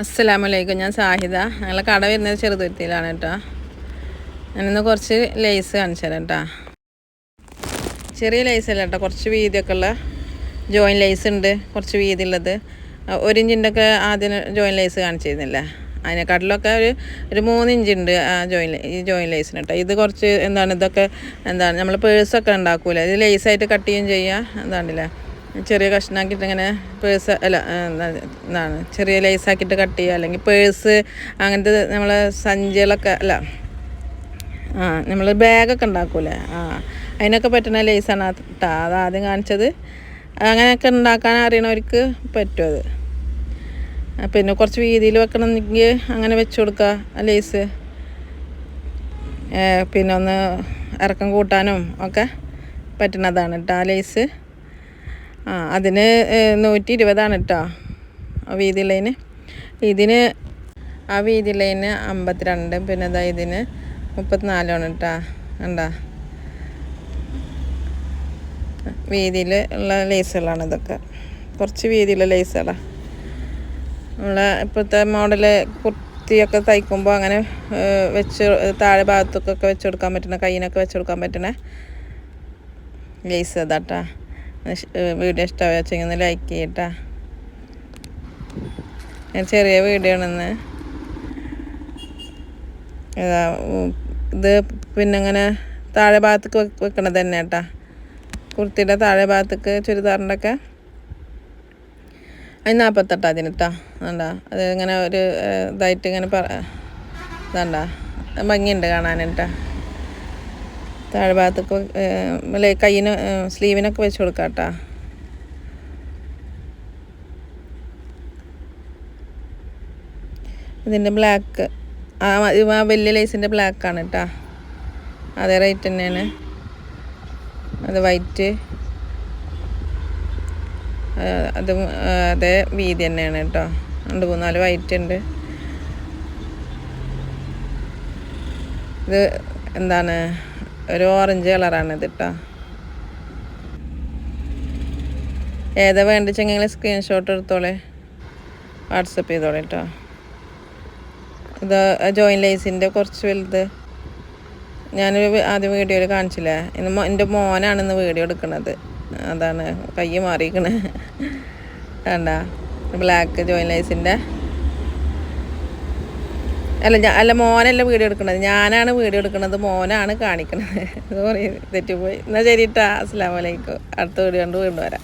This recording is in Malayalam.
അസ്സലാമലൈക്കും ഞാൻ സാഹിദ. ഞങ്ങളെ കട വരുന്നത് ചെറുതുരുത്തിയിലാണ് കേട്ടോ. ഞാനിന്ന് കുറച്ച് ലേസ് കാണിച്ചു തരാം കേട്ടോ. ചെറിയ ലേസ് അല്ല കേട്ടോ കുറച്ച് വീതിയൊക്കെ ഉള്ള ജോയിൻ ലേസ് ഉണ്ട് കുറച്ച് വീതി ഉള്ളത്. ഒരു ഇഞ്ചിന്റെ ഒക്കെ ആദ്യം ജോയിൻ ലേസ് കാണിച്ചിരുന്നില്ലേ. അതിനെക്കാട്ടിലൊക്കെ ഒരു ഒരു മൂന്ന് ഇഞ്ച് ഉണ്ട് ആ ജോയിൻ ഈ ജോയിൻ ലേസിന് കേട്ടോ. ഇത് കുറച്ച് എന്താണ് ഇതൊക്കെ എന്താണ് നമ്മൾ പേഴ്സൊക്കെ ഉണ്ടാക്കൂല ഇത് ലേസായിട്ട് കട്ട് ചെയ്യുകയും ചെയ്യുക എന്താണില്ലേ ചെറിയ കഷ്ണാക്കിയിട്ട് ഇങ്ങനെ പേഴ്സ് അല്ല എന്താണ് ചെറിയ ലൈസാക്കിയിട്ട് കട്ട് ചെയ്യുക. അല്ലെങ്കിൽ പേഴ്സ് അങ്ങനത്തെ നമ്മൾ സഞ്ചികളൊക്കെ അല്ല ആ നമ്മൾ ബാഗൊക്കെ ഉണ്ടാക്കൂലേ? ആ അതിനൊക്കെ പറ്റുന്ന ലേസാണ് കേട്ടോ അത് ആദ്യം കാണിച്ചത്. അങ്ങനെയൊക്കെ ഉണ്ടാക്കാൻ അറിയണവർക്ക് പറ്റും അത്. പിന്നെ കുറച്ച് വീതിയിൽ വെക്കണമെങ്കിൽ അങ്ങനെ വെച്ച് കൊടുക്കുക ആ ലേസ് പിന്നെ ഒന്ന് ഇറക്കം കൂട്ടാനും ഒക്കെ പറ്റുന്നതാണ് കേട്ടോ ആ ലേസ് ആ അതിന് നൂറ്റി ഇരുപതാണ് കേട്ടോ ആ വീതി ലൈന് ഇതിന് ആ വീതി ലൈന് അമ്പത്തിരണ്ട് പിന്നെ അതാ ഇതിന് മുപ്പത്തിനാലാണ് കേട്ടോ കണ്ടാ. വീതിയിൽ ഉള്ള ലേസുകളാണ് ഇതൊക്കെ. കുറച്ച് വീതിയിലെ ലേസുകളാണ് നമ്മളെ ഇപ്പോഴത്തെ മോഡൽ കുർത്തിയൊക്കെ തയ്ക്കുമ്പോൾ അങ്ങനെ വെച്ച് താഴെ ഭാഗത്തൊക്കെ വെച്ച് കൊടുക്കാൻ പറ്റണ കയ്യിനൊക്കെ വെച്ച് കൊടുക്കാൻ പറ്റണ ലേസ് അതാട്ടാ വീഡിയോ ഇഷ്ടമായി വെച്ചെങ്കിൽ ഒന്ന് ലൈക്ക് ചെയ്യട്ടാ. ഞാൻ ചെറിയ വീഡിയോ ആണെന്ന്. ഇതാ, ഇത് പിന്നെ ഇങ്ങനെ താഴെ ഭാഗത്തേക്ക് വെ വെക്കണത് തന്നെ കേട്ടാ കുർത്തിയുടെ താഴെ ഭാഗത്തേക്ക് ചുരിദാറിന്റെ ഒക്കെ അത് നാൽപ്പത്തെട്ടാ അതിന് കേട്ടോ വേണ്ട അത് ഇങ്ങനെ ഒരു ഇതായിട്ട് ഇങ്ങനെ പറ ഇതാണ്ടാ ഭംഗിയുണ്ട് കാണാനിട്ടാ താഴെ ഭാഗത്തേക്ക് ഏഹ്, അല്ലെ കയ്യിന് സ്ലീവിനൊക്കെ വെച്ച് കൊടുക്കാം കേട്ടാ ഇതിന്റെ ബ്ലാക്ക് ആ ആ വലിയ ലേസിന്റെ ബ്ലാക്കാണ് കേട്ടോ അതേ റേറ്റ് തന്നെയാണ്. അത് വൈറ്റ് അതും അതേ വീതി തന്നെയാണ് കേട്ടോ രണ്ട് മൂന്നാൽ വൈറ്റ് ഉണ്ട്. ഇത് എന്താണ്? ഒരു ഓറഞ്ച് കളറാണ് ഇത് കേട്ടോ ഏതാ വേണ്ടിച്ചെങ്കിൽ സ്ക്രീൻഷോട്ട് എടുത്തോളെ. വാട്സപ്പ് ചെയ്തോളെ കേട്ടോ ഇത് ജോയിൻ ലൈസിന്റെ കുറച്ച് വലുത്. ഞാനൊരു ആദ്യം വീഡിയോയിൽ കാണിച്ചില്ലേ? ഇന്ന് എന്റെ മോനാണ് ഇന്ന് വീഡിയോ എടുക്കുന്നത് അതാണ് കൈ മാറിയിരിക്കണേ. വേണ്ട ബ്ലാക്ക് ജോയിൻ ലൈസിന്റെ അല്ല ഞാൻ അല്ല മോനല്ല വീഡിയോ എടുക്കുന്നത് ഞാനാണ് വീഡിയോ എടുക്കുന്നത് മോനാണ് കാണിക്കണത്. സോറി തെറ്റിപ്പോയി. എന്നാൽ ശരി ഇട്ടാ അസ്സാം വലൈക്കും അടുത്ത വീഡിയോ കൊണ്ട് വീണ്ടും വരാം.